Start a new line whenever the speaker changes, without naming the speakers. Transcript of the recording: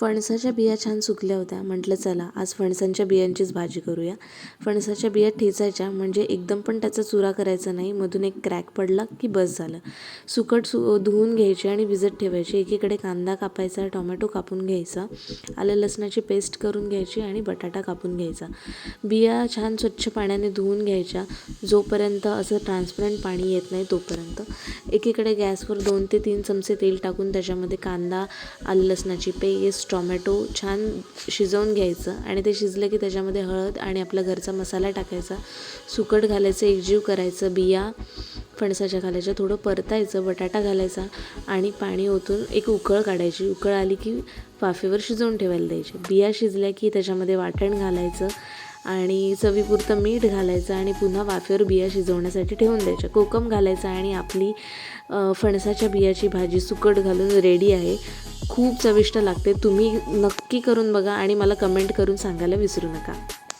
फणसाच्या बिया छान सुकल्या होत्या. म्हटलं चला आज फणसांच्या बियांचीच भाजी करूया. फणसाच्या बिया ठेचायच्या म्हणजे एकदम पण त्याचा चुरा करायचा नाही. मधून एक क्रॅक पडला की बस झालं. सुकट सु धुवून घ्यायची आणि भिजत ठेवायची. एकीकडे कांदा कापायचा टोमॅटो कापून घ्यायचा. आलं लसणाची पेस्ट करून घ्यायची आणि बटाटा कापून घ्यायचा. बिया छान स्वच्छ पाण्याने धुवून घ्यायच्या. जोपर्यंत असं ट्रान्सपरंट पाणी येत नाही तोपर्यंत. एकीकडे गॅसवर दोन ते तीन चमचे तेल टाकून त्याच्यामध्ये कांदा आलं लसणाची पेस्ट टॉमॅटो छान शिजवून घ्यायचं आणि ते शिजलं की त्याच्यामध्ये हळद आणि आपला घरचा मसाला टाकायचा. सुकट घालायचं एकजीव करायचं बिया फणसाच्या घालायच्या थोडं परतायचं बटाटा घालायचा आणि पाणी ओतून एक उकळ काढायची. उकळ आली की वाफेवर शिजवून ठेवायला द्यायची. बिया शिजल्या की त्याच्यामध्ये वाटण घालायचं आणि चवीपुरतं मीठ घालायचं आणि पुन्हा वाफेवर बिया शिजवण्यासाठी ठेवून द्यायच्या. कोकम घालायचं आणि आपली फणसाच्या बियाची भाजी सुकट घालून रेडी आहे. खूप चविष्ट लागते. तुम्ही नक्की करून बघा आणि मला कमेंट करून सांगायला विसरू नका.